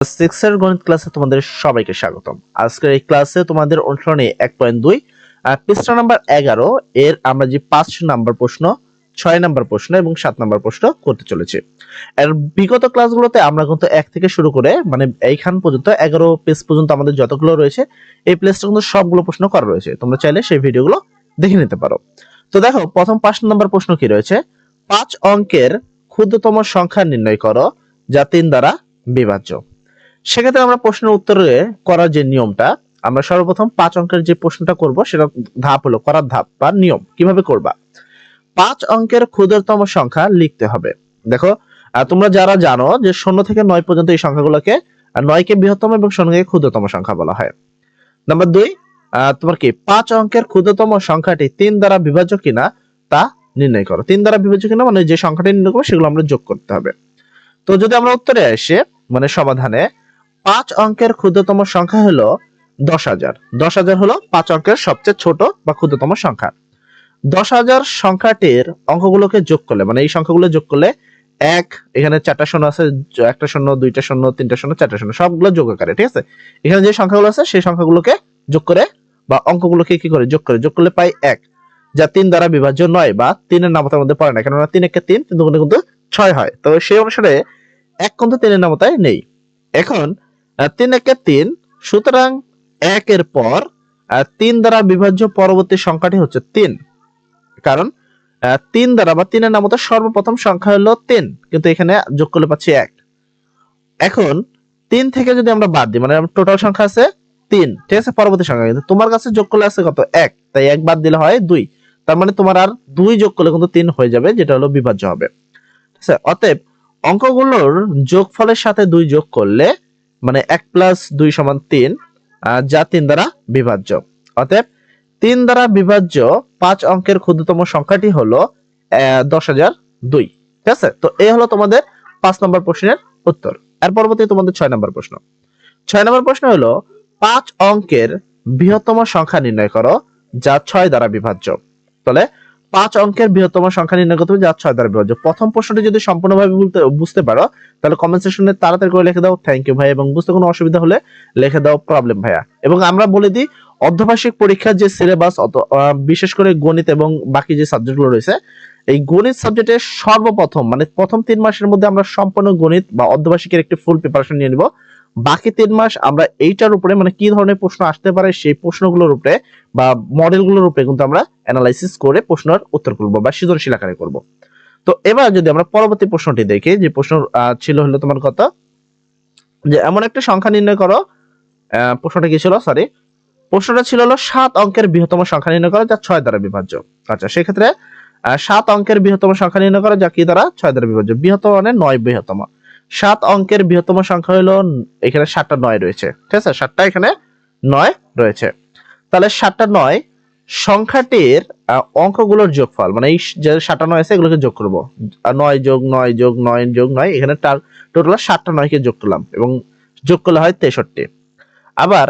সিক্সের গণিত ক্লাসে তোমাদের সবাইকে স্বাগতম। আজকের এই ক্লাসে তোমাদের অনুসরণে এক পয়েন্ট দুই পৃষ্ঠা নাম্বার এগারো, এর আমরা যে পাঁচ নাম্বার প্রশ্ন, ছয় নাম্বার প্রশ্ন এবং সাত নাম্বার প্রশ্ন করতে চলেছি। এর বিগত ক্লাসগুলোতে আমরা কিন্তু এক থেকে শুরু করে মানে এইখান পর্যন্ত, এগারো পেজ পর্যন্ত আমাদের যতগুলো রয়েছে, এই প্লেসটা কিন্তু সবগুলো প্রশ্ন করা রয়েছে। তোমরা চাইলে সেই ভিডিওগুলো দেখে নিতে পারো। তো দেখো, প্রথম পাঁচ নাম্বার প্রশ্ন কি রয়েছে? পাঁচ অঙ্কের ক্ষুদ্রতম সংখ্যা নির্ণয় করো যা তিন দ্বারা বিভাজ্য। সেক্ষেত্রে আমরা প্রশ্নের উত্তরে করার যে নিয়মটা, আমরা সর্বপ্রথম পাঁচ অঙ্কের যে প্রশ্নটা করব, সেটা ধাপ হলো করার ধাপ বা নিয়ম, কীভাবে করবা? পাঁচ অঙ্কের ক্ষুদ্রতম সংখ্যা লিখতে হবে। দেখো তোমরা যারা জানো যে শূন্য থেকে নয় পর্যন্ত এই সংখ্যাগুলোকে নয়কে বৃহত্তম এবং শূন্যকে ক্ষুদ্রতম সংখ্যা বলা হয়। নাম্বার দুই তোমার কি পাঁচ অঙ্কের ক্ষুদ্রতম সংখ্যাটি তিন দ্বারা বিভাজ্য কিনা, তা নির্ণয় করো। তিন দ্বারা বিভাজ্য কিনা মানে যে সংখ্যাটি নির্ণয় করব, সেগুলো আমরা যোগ করতে হবে। তো যদি আমরা উত্তরে আসি মানে সমাধানে পাঁচ অঙ্কের ক্ষুদ্রতম সংখ্যা হলো দশ হাজার। দশ হাজার হলো পাঁচ অঙ্কের সবচেয়ে ছোট বা ক্ষুদ্রতম সংখ্যা। দশ হাজার সংখ্যাটির অঙ্কগুলোকে যোগ করলে মানে এই সংখ্যাগুলো যোগ করলে এক, এখানে চারটা শূন্য আছে, একটা শূন্য, দুইটা শূন্য, তিনটা শূন্য, চারটা শূন্য, সবগুলো যোগ আকারে ঠিক আছে? এখানে যে সংখ্যাগুলো আছে, সেই সংখ্যাগুলোকে যোগ করে বা অঙ্কগুলোকে কি করে? যোগ করে। যোগ করলে পাই এক, যা তিন দ্বারা বিভাজ্য নয় বা তিনের নামতার মধ্যে পড়ে না, কেননা তিন একে তিন তিন কিন্তু ছয় হয়। তো সেই অনুসারে এক কিন্তু তিনের নামতায় নেই। এখন তিন একে তিন। সুতরাং একের পর তিন দ্বারা বিভাজ্য পরবর্তী সংখ্যাটি হচ্ছে তিন। কারণ তিন দ্বারা বা তিনের নামতা সর্বপ্রথম সংখ্যা হলো তিন, কিন্তু এখানে যোগ করলে পাচ্ছি এক। এখন, তিন থেকে যদি আমরা বাদ দিই মানে টোটাল সংখ্যা আছে তিন, ঠিক আছে, পরবর্তী সংখ্যা। কিন্তু তোমার কাছে যোগ করলে আছে কত? এক। তাই এক বাদ দিলে হয় দুই। তার মানে তোমার আর দুই যোগ করলে কিন্তু তিন হয়ে যাবে, যেটা হলো বিভাজ্য হবে। ঠিক আছে? অতএব, অঙ্কগুলোর যোগফলের সাথে দুই যোগ করলে মানে এক প্লাস দুই সমান তিন যা তিন দ্বারা বিভাজ্য। অতএব তিন দ্বারা বিভাজ্য পাঁচ অঙ্কের ক্ষুদ্রতম সংখ্যাটি হলো দশ হাজার দুই। ঠিক আছে? তো এই হলো তোমাদের পাঁচ নম্বর প্রশ্নের উত্তর। এর পরবর্তী তোমাদের ছয় নম্বর প্রশ্ন। ছয় নম্বর প্রশ্ন হলো, পাঁচ অঙ্কের বৃহত্তম সংখ্যা নির্ণয় করো, যা ছয় দ্বারা বিভাজ্য। তাহলে পাঁচ অঙ্কের বৃহত্তম সংখ্যা নির্ণয় করতে হবে যা ছয় দ্বারা বিভাজ্য। প্রথম প্রশ্নটি যদি সম্পূর্ণভাবে বুঝতে পারো, তাহলে কমেন্ট সেকশনে তাড়াতাড়ি করে লিখে দাও থ্যাংক ইউ ভাই এবং বুঝতে কোনো অসুবিধা হলে লিখে দাও প্রবলেম ভাইয়া। এবং আমরা বলে দিই, অর্ধবার্ষিক পরীক্ষার যে সিলেবাস অত বিশেষ করে গণিত এবং বাকি যে সাবজেক্টগুলো রয়েছে, এই গণিত সাবজেক্টের সর্বপ্রথম মানে প্রথম তিন মাসের মধ্যে আমরা সম্পূর্ণ গণিত বা অর্ধবার্ষিকের একটি ফুল প্রিপারেশন নিয়ে নিব। বাকি তিন মাস আমরা এইটার উপরে মানে কি ধরনের প্রশ্ন আসতে পারে সেই প্রশ্নগুলোর উপরে বা মডেলগুলোর উপরে কিন্তু আমরা অ্যানালাইসিস করে প্রশ্নের উত্তর করব বা সৃজনশীল আকারে করব। তো এবার যদি আমরা পরবর্তী প্রশ্নটি দেখি, যে প্রশ্ন ছিল হলো তোমার কথা যে এমন একটা সংখ্যা নির্ণয় করো প্রশ্নটা কি ছিল? সরি প্রশ্নটা ছিল হলো সাত অঙ্কের বৃহত্তম সংখ্যা নির্ণয় করো যা ছয় দ্বারা বিভাজ্য। আচ্ছা সেক্ষেত্রে সাত অঙ্কের বৃহত্তম সংখ্যা নির্ণয় করো যা কি দ্বারা? ছয় দ্বারা বিভাজ্য। বৃহত্তম মানে নয় বৃহত্তম। সাত অঙ্কের বৃহত্তম সংখ্যা হলো এখানে সাতটা নয় রয়েছে। ঠিক আছে? সাতটা এখানে নয় রয়েছে। তাহলে সাতটা নয় সংখ্যাটির অঙ্কগুলোর যোগফল মানে এই যে সাতটা নয় আছে এগুলোকে যোগ করব। নয় যোগ নয় যোগ নয় যোগ নয়, এখানে টোটাল সাতটা নয়কে যোগ করলাম এবং যোগ করলে হয় তেষট্টি। আবার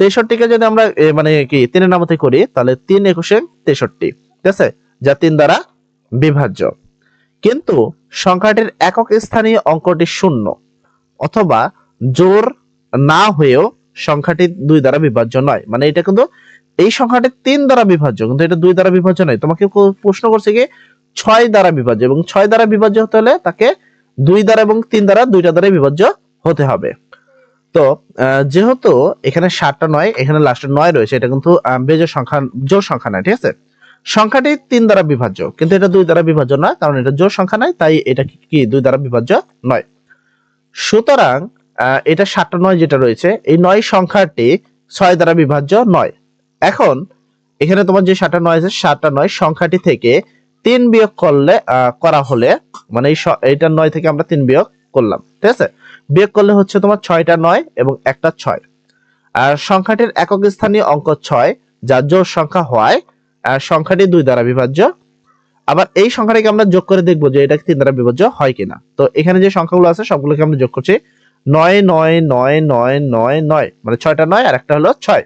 তেষট্টিকে যদি আমরা মানে কি, তিনের নামতে করি, তাহলে তিন একুশে তেষট্টি। ঠিক আছে? যা তিন দ্বারা বিভাজ্য। কিন্তু সংখ্যাটির একক স্থানীয় অঙ্কটি শূন্য, অথবা জোর না হয়েও সংখ্যাটি দুই দ্বারা বিভাজ্য নয়। মানে এটা কিন্তু এই সংখ্যাটি তিন দ্বারা বিভাজ্য, কিন্তু এটা দুই দ্বারা বিভাজ্য নয়। তোমাকে প্রশ্ন করছে কি, ছয় দ্বারা বিভাজ্য, এবং ছয় দ্বারা বিভাজ্য হতে হলে তাকে দুই দ্বারা এবং তিন দ্বারা দুইটা দ্বারা বিভাজ্য হতে হবে। তো যেহেতু এখানে সাতটা নয়, এখানে লাস্টে নয় রয়েছে, এটা কিন্তু বেজোড় সংখ্যা জোর সংখ্যা নয়, ঠিক আছে? সংখ্যাটি তিন দ্বারা বিভাজ্য। কিন্তু এটা দুই দ্বারা বিভাজ্য নয়, কারণ এটা জোর সংখ্যা নয় তাই এটা কি- দুই দ্বারা বিভাজ্য নয়। সুতরাং এটা সাতটা নয় যেটা রয়েছে, এই নয় সংখ্যাটি ছয় দ্বারা বিভাজ্য নয়। এখন, এখানে তোমার যে সাতটা নয় আছে, সাতটা নয় সংখ্যাটি থেকে তিন বিয়োগ করলে করা হলে মানে এইটা নয় থেকে আমরা তিন বিয়োগ করলাম, ঠিক আছে? বিয়োগ করলে হচ্ছে তোমার ছয়টা নয় এবং একটা ছয়। আর সংখ্যাটির একক স্থানীয় অঙ্ক ছয় যা জোড় সংখ্যা হওয়ায় সংখ্যাটি দুই দ্বারা বিভাজ্য। আবার এই সংখ্যাটাকে আমরা যোগ করে দেখব যে এটা তিন দ্বারা বিভাজ্য হয় কিনা। তো এখানে যে সংখ্যাগুলো আছে, সবগুলোকে আমরা যোগ করছি নয় নয় নয় নয় নয় নয়। মানে ছয়টা নয়, আর একটা হলো ছয়।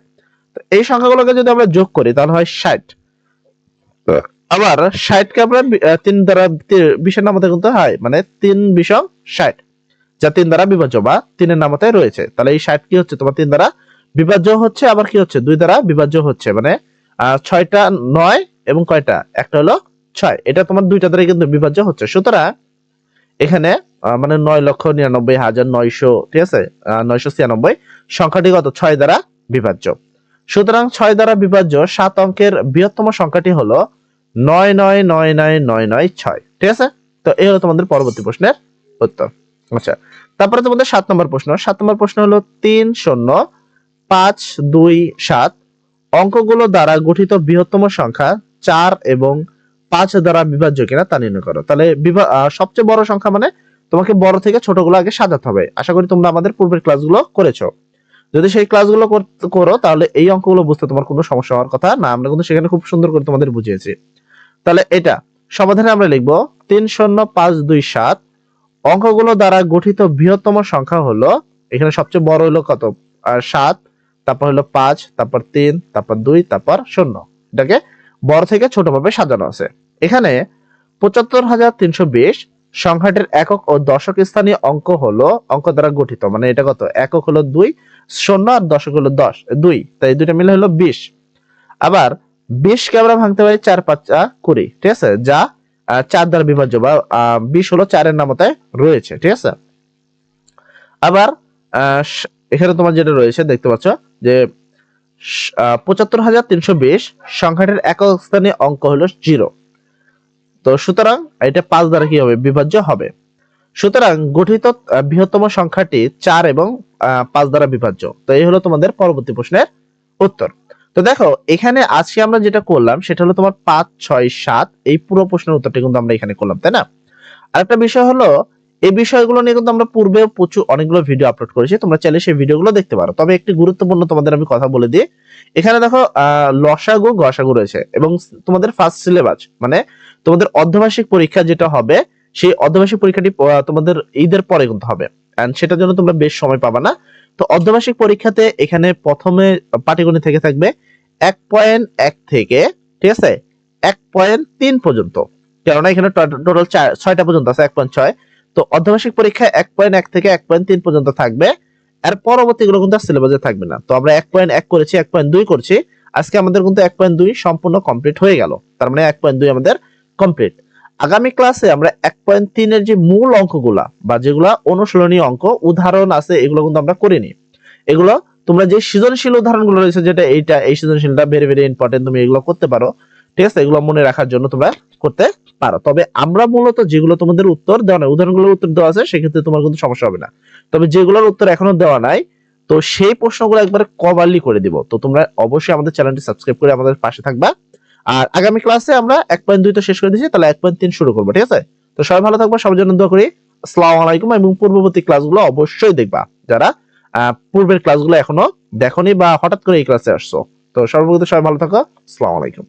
তো এই সংখ্যাগুলোকে যদি আমরা যোগ করি, তাহলে হয় ষাট। আবার ষাটকে আমরা তিন দ্বারা বিশের নামতে কিন্তু হয় মানে তিন বিষম ষাট। যা তিন দ্বারা বিভাজ্য বা তিনের নামতে রয়েছে। তাহলে এই ষাট কি হচ্ছে? তোমার তিন দ্বারা বিভাজ্য হচ্ছে, আবার কি হচ্ছে? দুই দ্বারা বিভাজ্য হচ্ছে। মানে ছয়টা নয় এবং কয়টা? একটা হলো ছয়। এটা তোমার দুইটা দ্বারা কিন্তু বিভাজ্য হচ্ছে। সুতরাং এখানে মানে নয় লক্ষ নিরানব্বই হাজার নয়শো, ঠিক আছে? নয়শো ছিয়ানব্বই। সংখ্যাটি কত? ছয় দ্বারা বিভাজ্য। সুতরাং ছয় দ্বারা বিভাজ্য সাত অঙ্কের বৃহত্তম সংখ্যাটি হলো নয় নয় নয় নয় নয় নয় ছয়। ঠিক আছে? তো এই হলো তোমাদের পরবর্তী প্রশ্নের উত্তর। আচ্ছা তারপরে তোমাদের সাত নম্বর প্রশ্ন। সাত নম্বর প্রশ্ন হলো তিন শূন্য পাঁচ দুই সাত অঙ্কগুলো দ্বারা গঠিত বৃহত্তম সংখ্যা চার এবং পাঁচ দ্বারা বিভাজ্য কিনা তা নির্ণয় করো। তাহলে সবচেয়ে বড় সংখ্যা মানে তোমাকে বড় থেকে ছোটগুলো আগে সাজাতে হবে। আশা করি তোমরা আমাদের পূর্বের ক্লাসগুলো করেছ। যদি সেই ক্লাসগুলো কর- তাহলে এই অঙ্কগুলো বুঝতে তোমার কোনো সমস্যা হওয়ার কথা না। আমরা কিন্তু সেখানে খুব সুন্দর করে তোমাদের বুঝিয়েছি। তাহলে এটা, সমাধানে আমরা লিখব তিন শূন্য পাঁচ দুই সাত। অঙ্কগুলো দ্বারা গঠিত বৃহত্তম সংখ্যা হলো, এখানে সবচেয়ে বড় হলো কত? সাত। তারপর হলো পাঁচ, তারপর তিন, তারপর দুই, তারপর শূন্য। এটাকে বড় থেকে ছোট ভাবে সাজানো আছে। এখানে পঁচাত্তর হাজার তিনশো বিশ সংখ্যাটির একক ও দশক স্থানীয় অঙ্ক হলো, অঙ্ক দ্বারা গঠিত মানে এটা কত? একক হলো দুই, শূন্য আর দশক হলো দশ, দুই। তাই দুইটা মিলে হলো বিশ। আবার বিশকে আমরা ভাঙতে পারি চার, পাঁচা কুড়ি, ঠিক আছে? যা চার দ্বারা বিভাজ্য বা বিশ হলো চারের নামতায় রয়েছে, ঠিক আছে? আবার এখানে তোমার যেটা রয়েছে, দেখতে পাচ্ছ যে পঁচাত্তর হাজার তিনশো বিশ সংখ্যাটির একক স্থানে অঙ্ক হলো জিরো। তো সুতরাং এটা পাঁচ দ্বারা কি হবে? বিভাজ্য হবে। সুতরাং গঠিত বৃহত্তম সংখ্যাটি চার এবং পাঁচ দ্বারা বিভাজ্য। তো এই হলো তোমাদের পরবর্তী প্রশ্নের উত্তর। তো দেখো, এখানে আজকে আমরা যেটা করলাম, সেটা হলো তোমার পাঁচ, ছয়, সাত, এই পুরো প্রশ্নের উত্তরটা কিন্তু আমরা এখানে করলাম, তাই না? আরেকটা বিষয় হলো এই বিষয়গুলো নিয়ে কিন্তু আমরা পূর্বে প্রচুর অনেকগুলো ভিডিও আপলোড করেছি, তোমরা চাইলে সেই ভিডিওগুলো দেখতে পারো। তবে একটি গুরুত্বপূর্ণ তোমাদের আমি কথা বলে দিই, এখানে দেখো লসাগু, গসাগু রয়েছে এবং তোমাদের ফার্স্ট সিলেবাস মানে তোমাদের অর্ধবার্ষিক পরীক্ষা যেটা হবে, সেই অর্ধবার্ষিক পরীক্ষাটি তোমাদের ঈদের পরে কিন্তু হবে। এন্ড সেটার জন্য তোমরা বেশ সময় পাবা না। তো অর্ধবার্ষিক পরীক্ষাতে এখানে প্রথমে পাটিগণিত থেকে থাকবে এক পয়েন্ট এক থেকে, ঠিক আছে? এক পয়েন্ট তিন পর্যন্ত। কেননা এখানে টোটাল ছয়টা পর্যন্ত আছে, এক পয়েন্ট ছয়। তো অর্ধবার্ষিক পরীক্ষায় এক পয়েন্ট এক থেকে এক পয়েন্ট তিন পর্যন্ত থাকবে। আর পরবর্তীগুলো কিন্তু সিলেবাসে থাকবে না। তো আমরা এক পয়েন্ট এক করেছি, এক পয়েন্ট দুই করছি। আজকে আমাদের কিন্তু এক পয়েন্ট দুই সম্পূর্ণ কমপ্লিট হয়ে গেল। তার মানে এক পয়েন্ট দুই আমাদের কমপ্লিট আগামী ক্লাসে আমরা এক পয়েন্ট তিনের যে মূল অঙ্কগুলা বা যেগুলা অনুশীলনী অঙ্ক, উদাহরণ আছে, এগুলো কিন্তু আমরা করিনি। এগুলো তোমরা যে সৃজনশীল উদাহরণগুলো রয়েছে, যেটা এইটা, এই সৃজনশীলটা ভেরি ভেরি ইম্পর্টেন্ট তুমি এগুলো করতে পারো। ঠিক আছে? এগুলো মনে রাখার জন্য তোমরা করতে পারো। তবে আমরা মূলত যেগুলো তোমাদের উত্তর দেওয়া নাই, উদাহরণগুলোর উত্তর দেওয়া আছে, সেক্ষেত্রে তোমার কিন্তু সমস্যা হবে না। তবে যেগুলোর উত্তর এখনও দেওয়া নাই, তো সেই প্রশ্নগুলো একবারে কভারলি করে দিব। তো তোমরা অবশ্যই আমাদের চ্যানেলটি সাবস্ক্রাইব করে আমাদের পাশে থাকবা। আর আগামী ক্লাসে আমরা এক পয়েন্ট দুই তো শেষ করে দিয়েছি, তাহলে এক পয়েন্ট তিন শুরু করব, ঠিক আছে? তো সবাই ভালো থাকব, সবার জন্য দোয়া করি। আসসালামু আলাইকুম, এবং পূর্ববর্তী ক্লাসগুলো অবশ্যই দেখবা। যারা পূর্বের ক্লাসগুলো এখনও দেখোনি বা হঠাৎ করে এই ক্লাসে আসছো। তো সর্বপ্রথম সবাই ভালো থাকো, আসসালামু আলাইকুম।